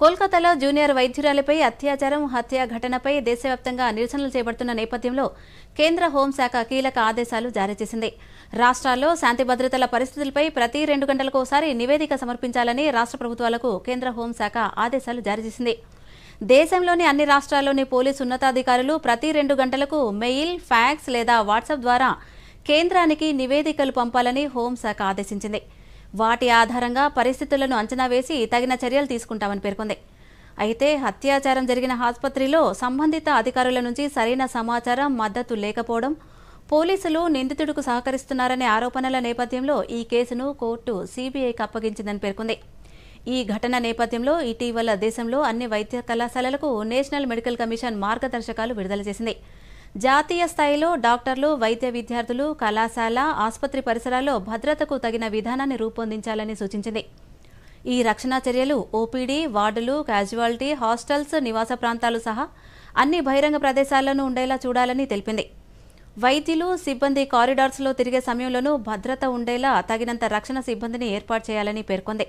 కోల్కతాలో జూనియర్ వైద్యురాలిపై అత్యాచారం హత్య ఘటనపై దేశవ్యాప్తంగా నిరసనలు చేపడుతున్న నేపథ్యంలో కేంద్ర హోంశాఖ కీలక ఆదేశాలు జారీ చేసింది. రాష్ట్రాల్లో శాంతి భద్రతల పరిస్థితులపై ప్రతి రెండు గంటలకోసారి నివేదిక సమర్పించాలని రాష్ట్ర ప్రభుత్వాలకు కేంద్ర హోంశాఖ ఆదేశాలు జారీ చేసింది. దేశంలోని అన్ని రాష్ట్రాల్లోని పోలీసు ఉన్నతాధికారులు ప్రతి రెండు గంటలకు మెయిల్ ఫ్యాక్స్ లేదా వాట్సాప్ ద్వారా కేంద్రానికి నివేదికలు పంపాలని హోంశాఖ ఆదేశించింది. వాటి ఆధారంగా పరిస్థితులను అంచనా వేసి తగిన చర్యలు తీసుకుంటామని పేర్కొంది. అయితే అత్యాచారం జరిగిన ఆసుపత్రిలో సంబంధిత అధికారుల నుంచి సరైన సమాచారం మద్దతు లేకపోవడం పోలీసులు నిందితుడుకు సహకరిస్తున్నారనే ఆరోపణల నేపథ్యంలో ఈ కేసును కోర్టు సీబీఐకి అప్పగించిందని పేర్కొంది. ఈ ఘటన నేపథ్యంలో ఇటీవల దేశంలో అన్ని వైద్య కళాశాలలకు నేషనల్ మెడికల్ కమిషన్ మార్గదర్శకాలు విడుదల చేసింది. జాతీయ స్థాయిలో డాక్టర్లు వైద్య విద్యార్థులు కళాశాల ఆసుపత్రి పరిసరాల్లో భద్రతకు తగిన విధానాన్ని రూపొందించాలని సూచించింది. ఈ రక్షణ చర్యలు ఓపీడీ వార్డులు క్యాజువాలిటీ హాస్టల్స్ నివాస ప్రాంతాలు సహా అన్ని బహిరంగ ప్రదేశాల్లోనూ ఉండేలా చూడాలని తెలిపింది. వైద్యులు సిబ్బంది కారిడార్స్లో తిరిగే సమయంలోనూ భద్రత ఉండేలా తగినంత రక్షణ సిబ్బందిని ఏర్పాటు చేయాలని పేర్కొంది.